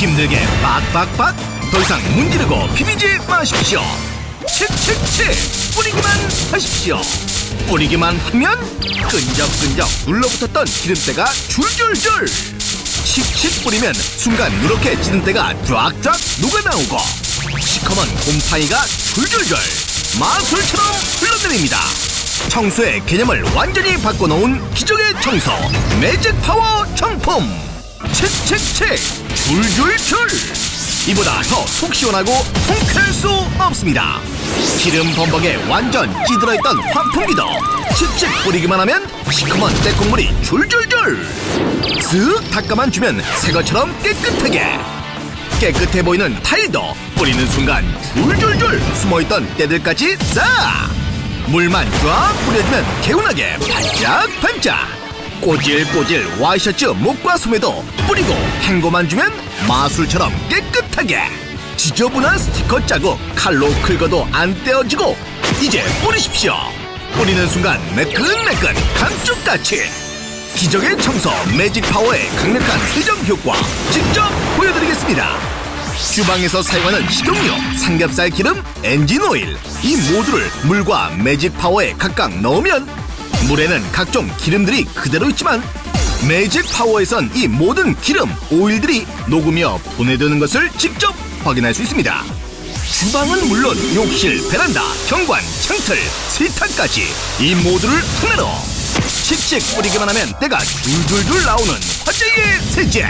힘들게 빡빡빡. 더 이상 문지르고 비비지 마십시오. 칙칙칙 뿌리기만 하십시오. 뿌리기만 하면 끈적끈적 눌러붙었던 기름때가 줄줄줄. 칙칙 뿌리면 순간 누렇게 찌든때가 쫙쫙 녹아나오고 시커먼 곰팡이가 줄줄줄 마술처럼 흘러내립니다. 청소의 개념을 완전히 바꿔놓은 기적의 청소 매직 파워 정품. 칙칙칙 줄줄줄 이보다 더 속 시원하고 통쾌할 수 없습니다. 기름 범벅에 완전 찌들어있던 환풍기도 칙칙 뿌리기만 하면 시커먼 때국물이 줄줄줄! 쓱 닦아만 주면 새것처럼 깨끗하게! 깨끗해 보이는 타일도 뿌리는 순간 줄줄줄 숨어있던 때들까지 싹! 물만 쫙 뿌려주면 개운하게 반짝반짝 꼬질꼬질 와이셔츠 목과 소매도 뿌리고 헹궈만 주면 마술처럼 깨끗하게. 지저분한 스티커 자국 칼로 긁어도 안 떼어지고 이제 뿌리십시오. 뿌리는 순간 매끈매끈 감쪽같이. 기적의 청소 매직 파워의 강력한 세정 효과 직접 보여드리겠습니다. 주방에서 사용하는 식용유, 삼겹살 기름, 엔진 오일 이 모두를 물과 매직 파워에 각각 넣으면 물에는 각종 기름들이 그대로 있지만 매직 파워에선 이 모든 기름, 오일들이 녹으며 분해되는 것을 직접 확인할 수 있습니다. 주방은 물론 욕실, 베란다, 현관, 창틀, 세탁까지 이 모두를 하나로 칙칙 뿌리기만 하면 때가 줄줄줄 나오는 화제의 세제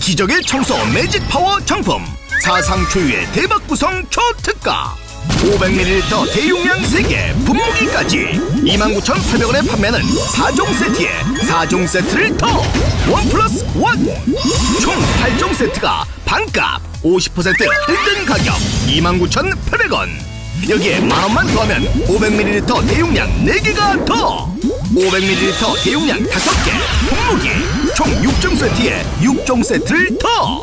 기적의 청소 매직 파워 정품 사상 초유의 대박 구성 초특가 500ml 대용량 3개 분무기까지 29,800원에 판매하는 4종 세트에 4종 세트를 더! 원 플러스 원 총 8종 세트가 반값 50% 할인 가격 29,800원! 여기에 만원만 더하면 500ml 대용량 4개가 더! 500ml 대용량 5개 분무기! 총 6종 세트에 6종 세트를 더!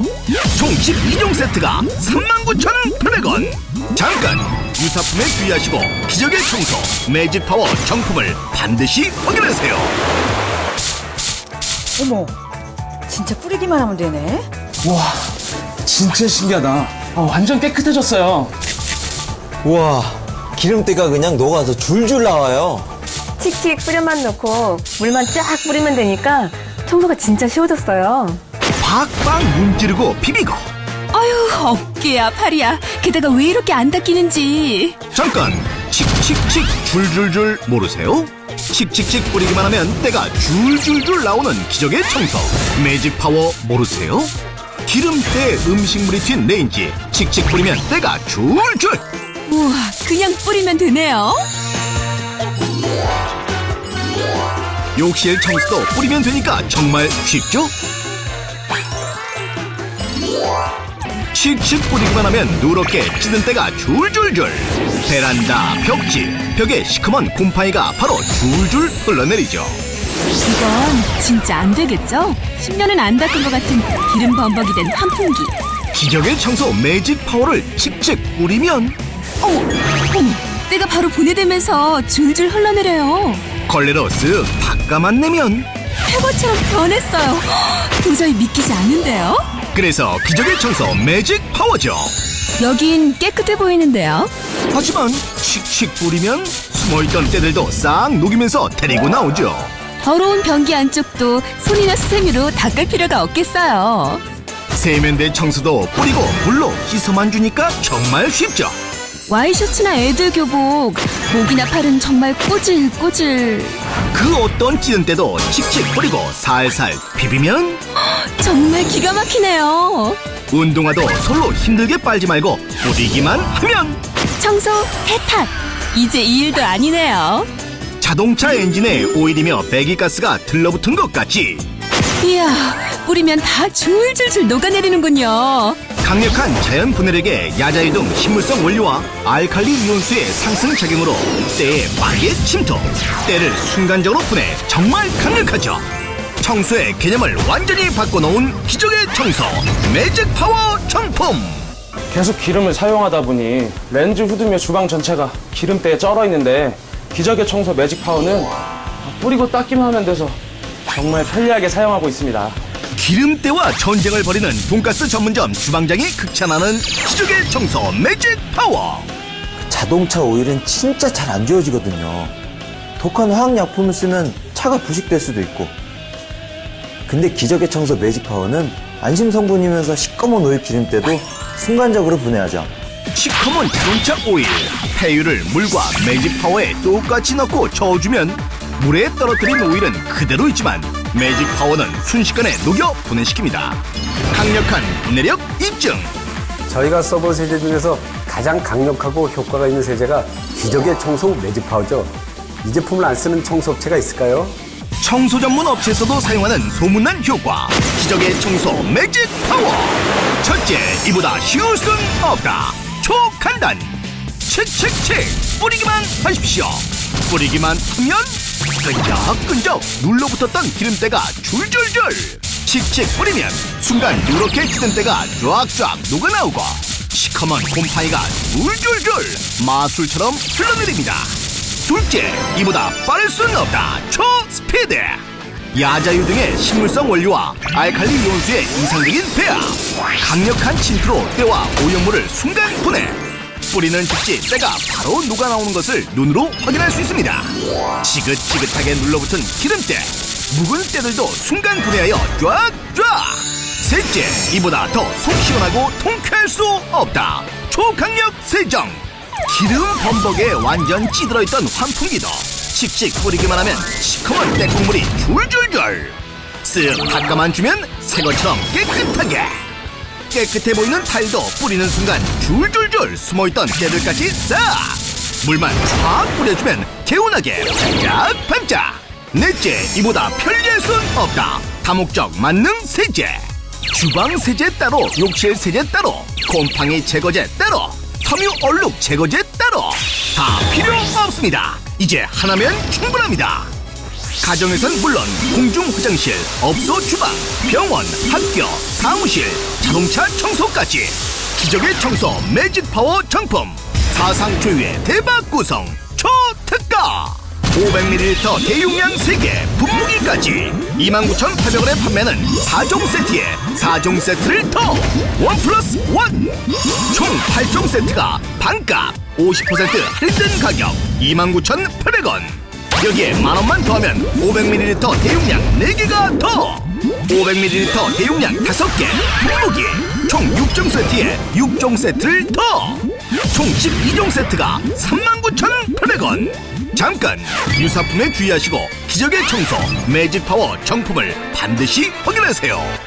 총 12종 세트가 39,800원 잠깐 유사품에 주의하시고 기적의 청소 매직 파워 정품을 반드시 확인하세요 어머, 진짜 뿌리기만 하면 되네. 와, 진짜 신기하다. 어, 완전 깨끗해졌어요. 우와 기름때가 그냥 녹아서 줄줄 나와요 칙칙 뿌려만 넣고 물만 쫙 뿌리면 되니까 청소가 진짜 쉬워졌어요. 박박 문지르고 비비고 아유 어깨야 팔이야. 게다가 왜 이렇게 안 닦이는지. 잠깐. 칙칙칙 줄줄줄 모르세요? 칙칙칙 뿌리기만 하면 때가 줄줄줄 나오는 기적의 청소. 매직 파워 모르세요? 기름때 음식물이 튄 레인지. 칙칙 뿌리면 때가 줄줄. 우와 그냥 뿌리면 되네요. 욕실 청소도 뿌리면 되니까 정말 쉽죠? 칙칙 뿌리기만 하면 누렇게 찌든 때가 줄줄줄. 베란다, 벽지, 벽에 시커먼 곰팡이가 바로 줄줄 흘러내리죠. 이건 진짜 안 되겠죠? 10년은 안 닦은 것 같은 기름 범벅이 된 환풍기. 기적의 청소 매직 파워를 칙칙 뿌리면 어머 어머 때가 바로 분해되면서 줄줄 흘러내려요. 걸레로 쓱 닦아만 내면 회고처럼 변했어요. 헉, 도저히 믿기지 않는데요 그래서 기적의 청소 매직 파워죠. 여긴 깨끗해 보이는데요? 하지만 칙칙 뿌리면 숨어있던 때들도 싹 녹이면서 데리고 나오죠. 더러운 변기 안쪽도 손이나 수세미로 닦을 필요가 없겠어요. 세면대 청소도 뿌리고 물로 씻어만 주니까 정말 쉽죠 와이셔츠나 애들 교복 목이나 팔은 정말 꼬질꼬질. 그 어떤 찌든 때도 칙칙 뿌리고 살살 비비면 정말 기가 막히네요. 운동화도 솔로 힘들게 빨지 말고 뿌리기만 하면. 청소 세탁. 이제 이 일도 아니네요. 자동차 엔진에 오일이며 배기가스가 들러붙은 것 같이 이야 뿌리면 다 줄줄줄 녹아내리는군요. 강력한 자연 분해력의 야자유 등 식물성 원료와 알칼리 이온수의 상승 작용으로 때에 빠르게 침투 때를 순간적으로 분해 정말 강력하죠. 청소의 개념을 완전히 바꿔놓은 기적의 청소 매직 파워 정품. 계속 기름을 사용하다 보니 렌즈 후드며 주방 전체가 기름때에 쩔어 있는데 기적의 청소 매직 파워는 뿌리고 닦기만 하면 돼서 정말 편리하게 사용하고 있습니다. 기름때와 전쟁을 벌이는 돈가스 전문점 주방장이 극찬하는 기적의 청소 매직 파워 자동차 오일은 진짜 잘 안 지워지거든요. 독한 화학약품을 쓰면 차가 부식될 수도 있고. 근데 기적의 청소 매직 파워는 안심 성분이면서 시꺼먼 오일 기름때도 순간적으로 분해하죠. 시커먼 자동차 오일 폐유를 물과 매직 파워에 똑같이 넣고 저어주면 물에 떨어뜨린 오일은 그대로 있지만 매직 파워는 순식간에 녹여 분해시킵니다. 강력한 분해력 입증. 저희가 써본 세제 중에서 가장 강력하고 효과가 있는 세제가 기적의 청소 매직 파워죠. 이 제품을 안 쓰는 청소 업체가 있을까요? 청소 전문 업체에서도 사용하는 소문난 효과. 기적의 청소 매직 파워. 첫째 이보다 쉬울 순 없다. 초간단. 칙칙칙. 뿌리기만 하십시오. 뿌리기만 하면 끈적끈적 눌러붙었던 기름때가 줄줄줄 칙칙 뿌리면 순간 누렇게 찌든 때가 쫙쫙 녹아나오고 시커먼 곰팡이가 줄줄줄 마술처럼 흘러내립니다 둘째, 이보다 빠를 수는 없다. 초스피드. 야자유 등의 식물성 원료와 알칼리 이온수의 이상적인 배합. 강력한 침투로 때와 오염물을 순간 분해. 뿌리는 즉시 때가 바로 녹아 나오는 것을 눈으로 확인할 수 있습니다. 지긋지긋하게 눌러붙은 기름때. 묵은 때들도 순간 분해하여 쫙쫙. 셋째, 이보다 더 속 시원하고 통쾌할 수 없다. 초강력 세정. 기름 범벅에 완전 찌들어 있던 환풍기도 칙칙 뿌리기만 하면 시커먼 때국물이 줄줄줄 쓱 닦아만 주면 새것처럼 깨끗하게 깨끗해 보이는 타일도 뿌리는 순간 줄줄줄 숨어있던 때들까지 싹 물만 쫙 뿌려주면 개운하게 반짝반짝 넷째 이보다 편리할 순 없다 다목적 만능 세제 주방 세제 따로 욕실 세제 따로 곰팡이 제거제 따로 섬유 얼룩 제거제 따로 다 필요 없습니다. 이제 하나면 충분합니다. 가정에선 물론 공중 화장실, 업소 주방, 병원, 학교, 사무실, 자동차 청소까지. 기적의 청소 매직 파워 정품. 사상 초유의 대박 구성 초특가. 500ml 대용량 3개 분무기까지 29,800원에 판매하는 4종 세트에 4종 세트를 더! 원 플러스 원! 총 8종 세트가 반값 50% 할인 가격 29,800원 여기에 만원만 더하면 500ml 대용량 4개가 더! 500ml 대용량 5개 분무기 총 6종 세트에 6종 세트를 더! 총 12종 세트가 39,800원! 잠깐 유사품에 주의하시고 기적의 청소 매직 파워 정품을 반드시 확인하세요